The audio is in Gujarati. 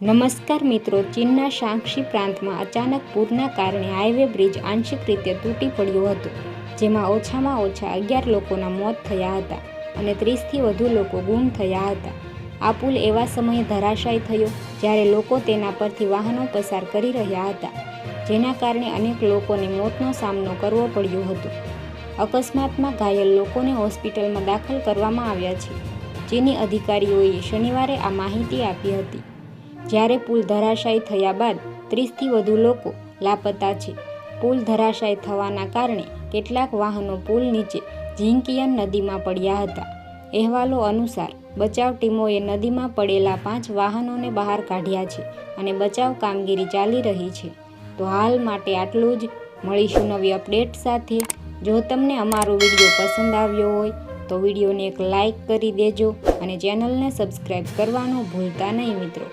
નમસ્કાર મિત્રો, ચીનના શાંક્ષી પ્રાંતમાં અચાનક પૂરના કારણે હાઈવે બ્રિજ આંશિક રીતે તૂટી પડ્યો હતો, જેમાં ઓછામાં ઓછા અગિયાર લોકોના મોત થયા હતા અને ત્રીસથી વધુ લોકો ગુમ થયા હતા. આ પુલ એવા સમયે ધરાશાયી થયો, જ્યારે લોકો તેના પરથી વાહનો પસાર કરી રહ્યા હતા, જેના કારણે અનેક લોકોને મોતનો સામનો કરવો પડ્યો હતો. અકસ્માતમાં ઘાયલ લોકોને હોસ્પિટલમાં દાખલ કરવામાં આવ્યા છે ચીની અધિકારીઓએ શનિવારે આ માહિતી આપી હતી. જ્યારે પુલ ધરાશાયી થયા બાદ ત્રીસથી વધુ લોકો લાપતા છે. પુલ ધરાશાયી થવાના કારણે કેટલાક વાહનો પુલ નીચે ઝિંકિયન નદીમાં પડ્યા હતા. અહેવાલો અનુસાર, બચાવ ટીમોએ નદીમાં પડેલા પાંચ વાહનોને બહાર કાઢ્યા છે અને બચાવ કામગીરી ચાલી રહી છે. તો હાલ માટે આટલું જ. મળીશું નવી અપડેટ સાથે. જો તમને અમારો વીડિયો પસંદ આવ્યો હોય, તો વિડીયોને એક લાઈક કરી દેજો અને ચેનલને સબસ્ક્રાઈબ કરવાનું ભૂલતા નહીં મિત્રો.